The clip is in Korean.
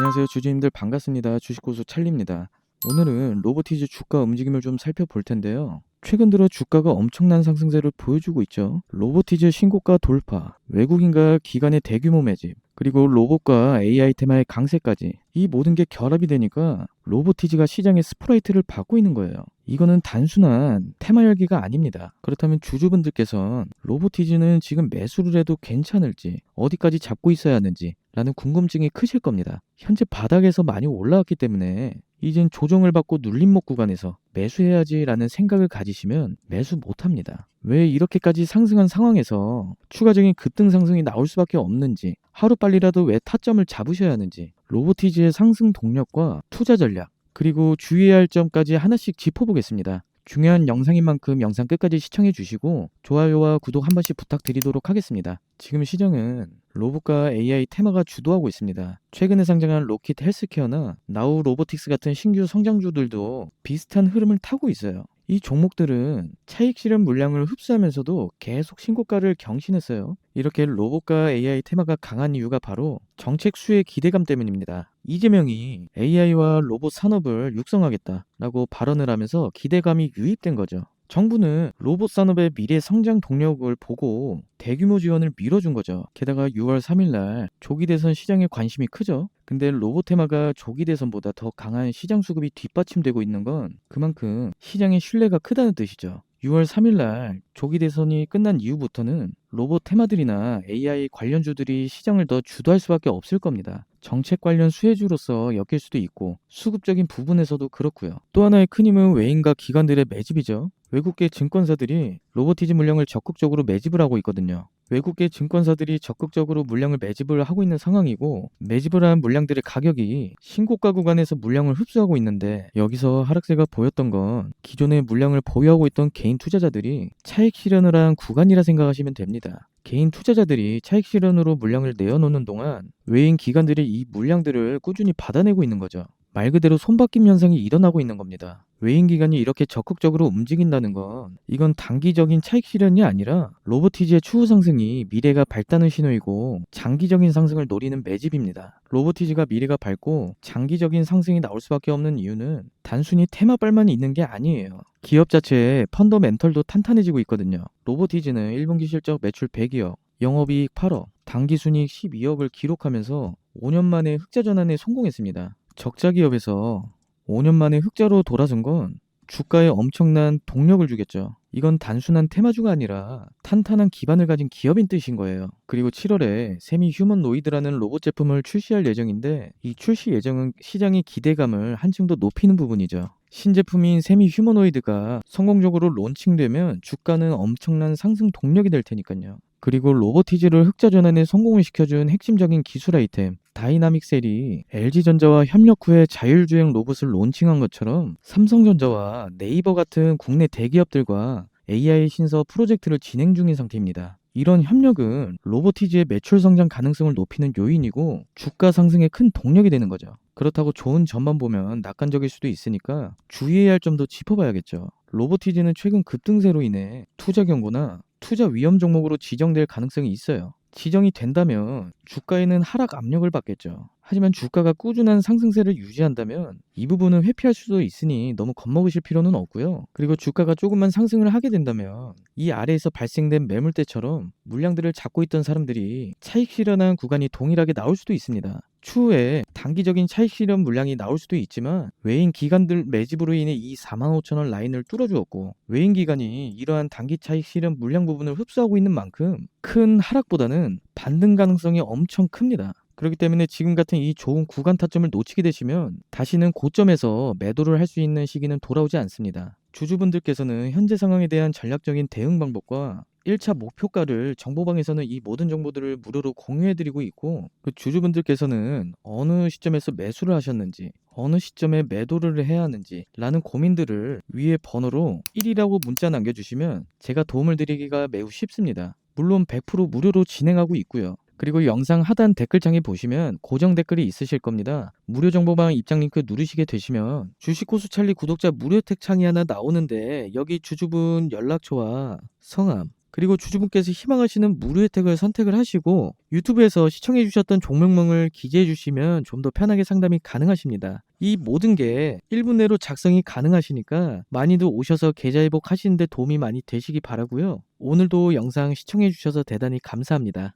안녕하세요. 주주님들 반갑습니다. 주식고수 찰리입니다. 오늘은 로보티즈 주가 움직임을 좀 살펴볼 텐데요. 최근 들어 주가가 엄청난 상승세를 보여주고 있죠. 로보티즈 신고가 돌파 외국인과 기관의 대규모 매집 그리고 로봇과 AI 테마의 강세까지 이 모든 게 결합이 되니까 로보티즈가 시장의 스프라이트를 받고 있는 거예요. 이거는 단순한 테마 열기가 아닙니다. 그렇다면 주주분들께선 로보티즈는 지금 매수를 해도 괜찮을지 어디까지 잡고 있어야 하는지 라는 궁금증이 크실 겁니다. 현재 바닥에서 많이 올라왔기 때문에 이젠 조정을 받고 눌림목 구간에서 매수해야지 라는 생각을 가지시면 매수 못합니다. 왜 이렇게까지 상승한 상황에서 추가적인 급등 상승이 나올 수밖에 없는지 하루빨리라도 왜 타점을 잡으셔야 하는지 로보티즈의 상승 동력과 투자 전략 그리고 주의해야 할 점까지 하나씩 짚어보겠습니다. 중요한 영상인 만큼 영상 끝까지 시청해 주시고 좋아요와 구독 한 번씩 부탁드리도록 하겠습니다. 지금 시장은 로봇과 AI 테마가 주도하고 있습니다. 최근에 상장한 로킷 헬스케어나 나우 로보틱스 같은 신규 성장주들도 비슷한 흐름을 타고 있어요. 이 종목들은 차익 실현 물량을 흡수하면서도 계속 신고가를 경신했어요. 이렇게 로봇과 AI 테마가 강한 이유가 바로 정책 수의 기대감 때문입니다. 이재명이 AI와 로봇 산업을 육성하겠다라고 발언을 하면서 기대감이 유입된 거죠. 정부는 로봇 산업의 미래 성장 동력을 보고 대규모 지원을 밀어준 거죠. 게다가 6월 3일날 조기 대선 시장에 관심이 크죠. 근데 로봇 테마가 조기 대선보다 더 강한 시장 수급이 뒷받침되고 있는 건 그만큼 시장의 신뢰가 크다는 뜻이죠. 6월 3일날 조기 대선이 끝난 이후부터는 로봇 테마들이나 AI 관련주들이 시장을 더 주도할 수밖에 없을 겁니다. 정책 관련 수혜주로서 엮일 수도 있고 수급적인 부분에서도 그렇고요. 또 하나의 큰 힘은 외인과 기관들의 매집이죠. 외국계 증권사들이 로보티즈 물량을 적극적으로 매집을 하고 있거든요. 외국계 증권사들이 적극적으로 물량을 매집을 하고 있는 상황이고 매집을 한 물량들의 가격이 신고가 구간에서 물량을 흡수하고 있는데 여기서 하락세가 보였던 건 기존의 물량을 보유하고 있던 개인 투자자들이 차익 실현을 한 구간이라 생각하시면 됩니다. 개인 투자자들이 차익 실현으로 물량을 내어놓는 동안 외인 기관들이 이 물량들을 꾸준히 받아내고 있는 거죠. 말 그대로 손바뀜 현상이 일어나고 있는 겁니다. 외인 기관이 이렇게 적극적으로 움직인다는 건 이건 단기적인 차익 실현이 아니라 로보티즈의 추후 상승이 미래가 밝다는 신호이고 장기적인 상승을 노리는 매집입니다. 로보티즈가 미래가 밝고 장기적인 상승이 나올 수밖에 없는 이유는 단순히 테마빨만 있는 게 아니에요. 기업 자체의 펀더멘털도 탄탄해지고 있거든요. 로보티즈는 1분기 실적 매출 100억, 영업이익 8억, 당기순이익 12억을 기록하면서 5년 만에 흑자 전환에 성공했습니다. 적자 기업에서 5년 만에 흑자로 돌아선 건 주가에 엄청난 동력을 주겠죠. 이건 단순한 테마주가 아니라 탄탄한 기반을 가진 기업인 뜻인 거예요. 그리고 7월에 세미 휴먼노이드라는 로봇 제품을 출시할 예정인데 이 출시 예정은 시장의 기대감을 한층 더 높이는 부분이죠. 신제품인 세미 휴머노이드가 성공적으로 론칭되면 주가는 엄청난 상승 동력이 될 테니까요. 그리고 로보티즈를 흑자 전환에 성공을 시켜준 핵심적인 기술 아이템 다이나믹 셀이 LG전자와 협력 후에 자율주행 로봇을 론칭한 것처럼 삼성전자와 네이버 같은 국내 대기업들과 AI 신서 프로젝트를 진행 중인 상태입니다. 이런 협력은 로보티즈의 매출 성장 가능성을 높이는 요인이고 주가 상승의 큰 동력이 되는 거죠. 그렇다고 좋은 점만 보면 낙관적일 수도 있으니까 주의해야 할 점도 짚어봐야겠죠. 로보티즈는 최근 급등세로 인해 투자 경고나 투자 위험 종목으로 지정될 가능성이 있어요. 지정이 된다면 주가에는 하락 압력을 받겠죠. 하지만 주가가 꾸준한 상승세를 유지한다면 이 부분은 회피할 수도 있으니 너무 겁먹으실 필요는 없고요. 그리고 주가가 조금만 상승을 하게 된다면 이 아래에서 발생된 매물대처럼 물량들을 잡고 있던 사람들이 차익 실현한 구간이 동일하게 나올 수도 있습니다. 추후에 단기적인 차익 실현 물량이 나올 수도 있지만 외인 기관들 매집으로 인해 이 4만 5천 원 라인을 뚫어주었고 외인 기관이 이러한 단기 차익 실현 물량 부분을 흡수하고 있는 만큼 큰 하락보다는 반등 가능성이 엄청 큽니다. 그렇기 때문에 지금 같은 이 좋은 구간 타점을 놓치게 되시면 다시는 고점에서 매도를 할 수 있는 시기는 돌아오지 않습니다. 주주분들께서는 현재 상황에 대한 전략적인 대응 방법과 1차 목표가를 정보방에서는 이 모든 정보들을 무료로 공유해드리고 있고 그 주주분들께서는 어느 시점에서 매수를 하셨는지 어느 시점에 매도를 해야 하는지 라는 고민들을 위에 번호로 1이라고 문자 남겨주시면 제가 도움을 드리기가 매우 쉽습니다. 물론 100% 무료로 진행하고 있고요. 그리고 영상 하단 댓글창에 보시면 고정 댓글이 있으실 겁니다. 무료 정보방 입장 링크 누르시게 되시면 주식호수 찰리 구독자 무료 택 창이 하나 나오는데 여기 주주분 연락처와 성함 그리고 주주분께서 희망하시는 무료 혜택을 선택을 하시고 유튜브에서 시청해 주셨던 종목명을 기재해 주시면 좀 더 편하게 상담이 가능하십니다. 이 모든 게 1분 내로 작성이 가능하시니까 많이들 오셔서 계좌 회복 하시는데 도움이 많이 되시기 바라고요. 오늘도 영상 시청해 주셔서 대단히 감사합니다.